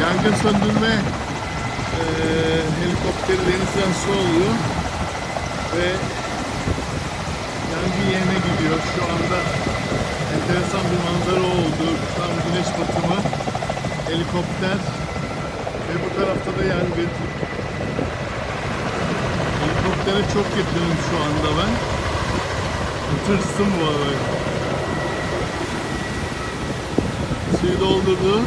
yangın söndürme e, helikopteri denizden su alıyor ve yangın yerine gidiyor. Şu anda enteresan bir manzara oldu. Tam güneş batımı, helikopter ve bu tarafta da yangın. Helikoptere çok yakınım şu anda ben. Tırsım bu arada. Suyu doldurdu.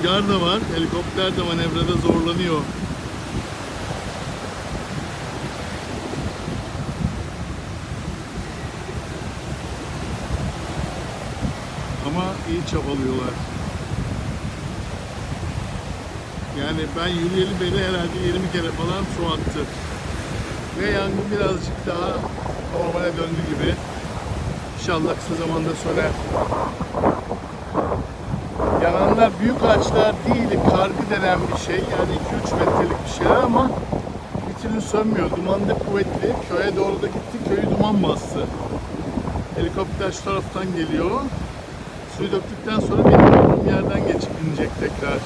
Rüzgar da var. Helikopter de manevrada zorlanıyor. Ama iyi çabalıyorlar. Yani ben yürüyeli beri herhalde 20 kere falan su attı. Ve yangın birazcık daha normale döndü gibi. İnşallah kısa zamanda söner. Yananlar büyük ağaçlar değil, kargı denen bir şey. Yani 2-3 metrelik bir şeyler ama bir türlü sönmüyor. Duman da kuvvetli. Köye doğru da gitti, köyü duman bastı. Helikopter şu taraftan geliyor. Suyu döktükten sonra benim yerden geçip inecek tekrar.